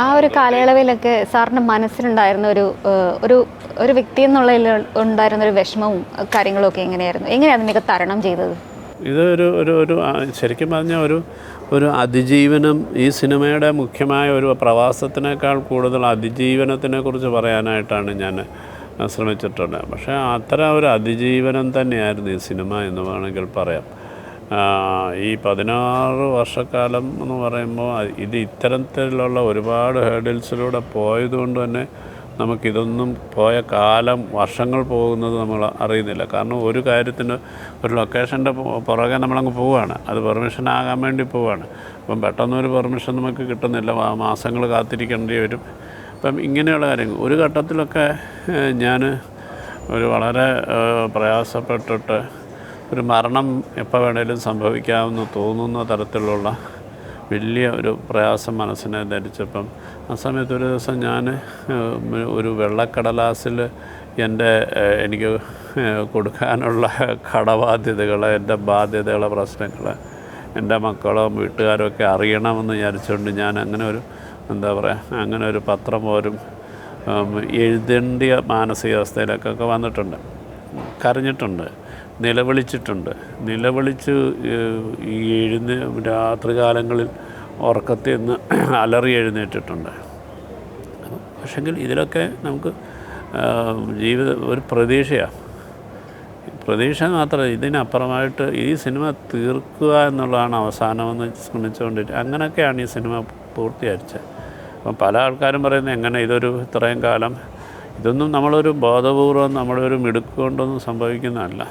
ആ ഒരു കാലയളവിലൊക്കെ സാറിന്റെ മനസ്സിലുണ്ടായിരുന്ന ഒരു ഒരു ഒരു വ്യക്തി എന്നുള്ളതിൽ ഉണ്ടായിരുന്ന ഒരു വിഷമവും കാര്യങ്ങളും ഒക്കെ എങ്ങനെയായിരുന്നു? എങ്ങനെയാണ് അതിനൊക്കെ തരണം ചെയ്തത്? ഇതൊരു ഒരു ഒരു ശരിക്കും പറഞ്ഞാൽ ഒരു ഒരു അതിജീവനം ഈ സിനിമയുടെ മുഖ്യമായ ഒരു പ്രവാസത്തിനേക്കാൾ കൂടുതൽ അതിജീവനത്തിനെ കുറിച്ച് പറയാനായിട്ടാണ് ഞാൻ ശ്രമിച്ചിട്ടുള്ളത് പക്ഷേ അത്തരം ഒരു അതിജീവനം തന്നെയായിരുന്നു ഈ സിനിമ എന്ന് വേണമെങ്കിൽ പറയാം. ഈ പതിനാറ് വർഷക്കാലം എന്ന് പറയുമ്പോൾ ഇത് ഇത്തരത്തിലുള്ള ഒരുപാട് ഹേഡിൽസിലൂടെ പോയതുകൊണ്ട് തന്നെ നമുക്കിതൊന്നും പോയ കാലം വർഷങ്ങൾ പോകുന്നത് നമ്മൾ അറിയുന്നില്ല. കാരണം ഒരു കാര്യത്തിന് ഒരു ലൊക്കേഷന്റെ പുറകെ നമ്മളങ്ങ് പോവുകയാണ്. അത് പെർമിഷൻ ആകാൻ വേണ്ടി പോവുകയാണ്. അപ്പം പെട്ടെന്നൊരു പെർമിഷൻ നമുക്ക് കിട്ടുന്നില്ല. മാസങ്ങൾ കാത്തിരിക്കേണ്ടി വരും. അപ്പം ഇങ്ങനെയുള്ള കാര്യങ്ങൾ. ഒരു ഘട്ടത്തിലൊക്കെ ഞാൻ ഒരു വളരെ പ്രയാസപ്പെട്ടിട്ട് ഒരു മരണം എപ്പോൾ വേണേലും സംഭവിക്കാമെന്ന് തോന്നുന്ന തരത്തിലുള്ള വലിയ ഒരു പ്രയാസം മനസ്സിനെ ധരിച്ചപ്പം ആ സമയത്ത് ഒരു ദിവസം ഞാൻ ഒരു വെള്ളക്കടലാസിൽ എന്റെ എനിക്ക് കൊടുക്കാനുള്ള കടബാധ്യതകൾ എന്റെ ബാധ്യതകളെ പ്രശ്നങ്ങൾ എന്റെ മക്കളും വീട്ടുകാരും ഒക്കെ അറിയണമെന്ന് വിചാരിച്ചുകൊണ്ട് ഞാൻ അങ്ങനെ ഒരു എന്താ പറയുക അങ്ങനെ ഒരു പത്രം പോലും എഴുതേണ്ട എഴുതേണ്ടിയ മാനസികാവസ്ഥയിലൊക്കെ വന്നിട്ടുണ്ട്. കരഞ്ഞിട്ടുണ്ട് നിലവിളിച്ചിട്ടുണ്ട്. നിലവിളിച്ച് ഈ എഴുന്ന രാത്രികാലങ്ങളിൽ ഉറക്കത്തിൽ നിന്ന് അലറി എഴുന്നേറ്റിട്ടുണ്ട്. പക്ഷെങ്കിൽ ഇതിലൊക്കെ നമുക്ക് ജീവിത ഒരു പ്രതീക്ഷയാണ് പ്രതീക്ഷ മാത്രമല്ല ഇതിനപ്പുറമായിട്ട് ഈ സിനിമ തീർക്കുക എന്നുള്ളതാണ് അവസാനമെന്ന് ശ്രമിച്ചുകൊണ്ടിട്ട് അങ്ങനെയൊക്കെയാണ് ഈ സിനിമ പൂർത്തീകരിച്ചത് അപ്പം പല ആൾക്കാരും പറയുന്നത് എങ്ങനെ ഇതൊരു ഇത്രയും കാലം ഇതൊന്നും നമ്മളൊരു ബോധപൂർവം നമ്മളൊരു മിടുക്ക് കൊണ്ടൊന്നും സംഭവിക്കുന്നതല്ല.